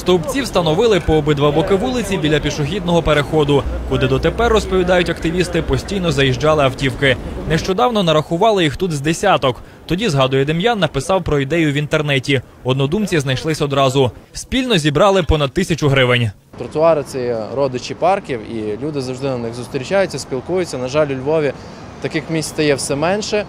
Стовпці встановили по обидва боки вулиці біля пішохідного переходу, куди дотепер розповідають активісти, постійно заїжджали автівки. Нещодавно нарахували їх тут з десяток. Тоді, згадує Дем'ян, написав про ідею в інтернеті. Однодумці знайшлись одразу. Спільно зібрали понад тисячу гривень. Тротуари це родичі парків, і люди завжди на них зустрічаються, спілкуються. На жаль, у Львові таких місць стає все менше.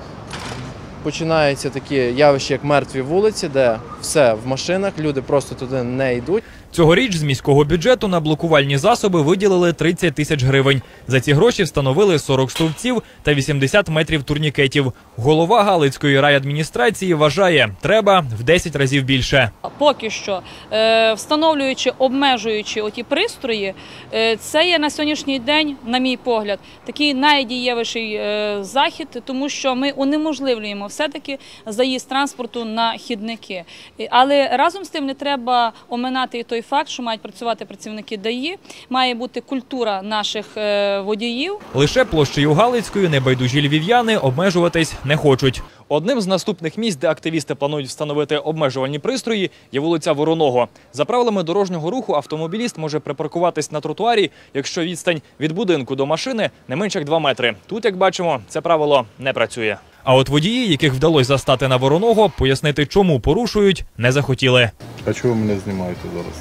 Починаються такі явища, як мертві вулиці, де все в машинах, люди просто туди не йдуть. Цьогоріч з міського бюджету на блокувальні засоби виділили 30 тисяч гривень. За ці гроші встановили 40 стовпців та 80 метрів турнікетів. Голова Галицької райадміністрації вважає, треба в 10 разів більше. Поки що, е, встановлюючи, обмежуючи оті пристрої, е, це є на сьогоднішній день, на мій погляд, такий найдієвіший е, захід, тому що ми унеможливлюємо все-таки заїзд транспорту на хідники. Але разом з тим не треба оминати і той факт, що мають працювати працівники ДАІ, має бути культура наших е, водіїв. Лише площею Галицькою небайдужі львів'яни обмежуватись не хочуть. Одним з наступних місць, де активісти планують встановити обмежувальні пристрої, є вулиця Вороного. За правилами дорожнього руху автомобіліст може припаркуватись на тротуарі, якщо відстань від будинку до машини не менше як 2 метри. Тут, як бачимо, це правило не працює. А от водії, яких вдалося застати на Вороного, пояснити, чому порушують, не захотіли. А чого ви мене знімаєте зараз?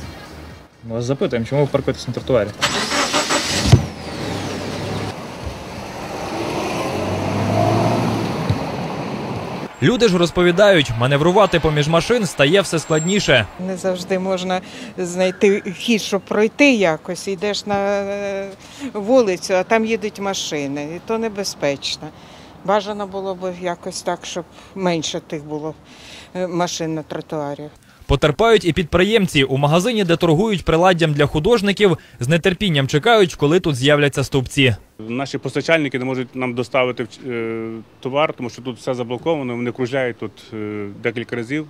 Ми вас запитуємо, чому ви паркуєтесь на тротуарі? Люди ж розповідають, маневрувати поміж машин стає все складніше. Не завжди можна знайти хід, щоб пройти якось. Йдеш на е, вулицю, а там їдуть машини, і то небезпечно. Бажано було б якось так, щоб менше тих було е, машин на тротуарі. Потерпають і підприємці у магазині, де торгують приладдям для художників, з нетерпінням чекають, коли тут з'являться стовпці. Наші постачальники не можуть нам доставити е, товар, тому що тут все заблоковано. Вони кружляють тут е, декілька разів.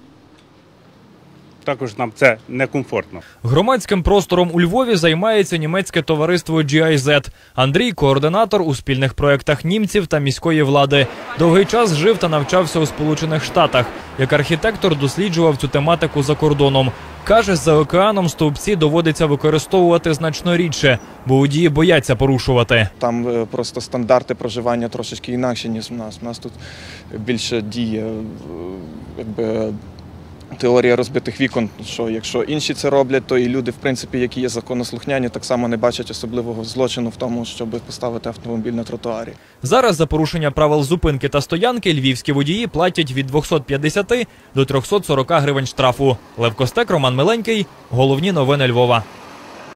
Також нам це некомфортно. Громадським простором у Львові займається німецьке товариство GIZ. Андрій координатор у спільних проєктах німців та міської влади. Довгий час жив та навчався у Сполучених Штатах. Як архітектор досліджував цю тематику за кордоном. Каже, за океаном стовпці доводиться використовувати значно рідше, бо водії бояться порушувати. Там е, просто стандарти проживання трошечки інакші, ніж в нас. У нас тут більше діє е, якби, теорія розбитих вікон, що якщо інші це роблять, то і люди, в принципі, які є законослухняні, так само не бачать особливого злочину в тому, щоб поставити автомобіль на тротуарі. Зараз за порушення правил зупинки та стоянки львівські водії платять від 250 до 340 гривень штрафу. Лев Костек, Роман Миленький. Головні новини Львова.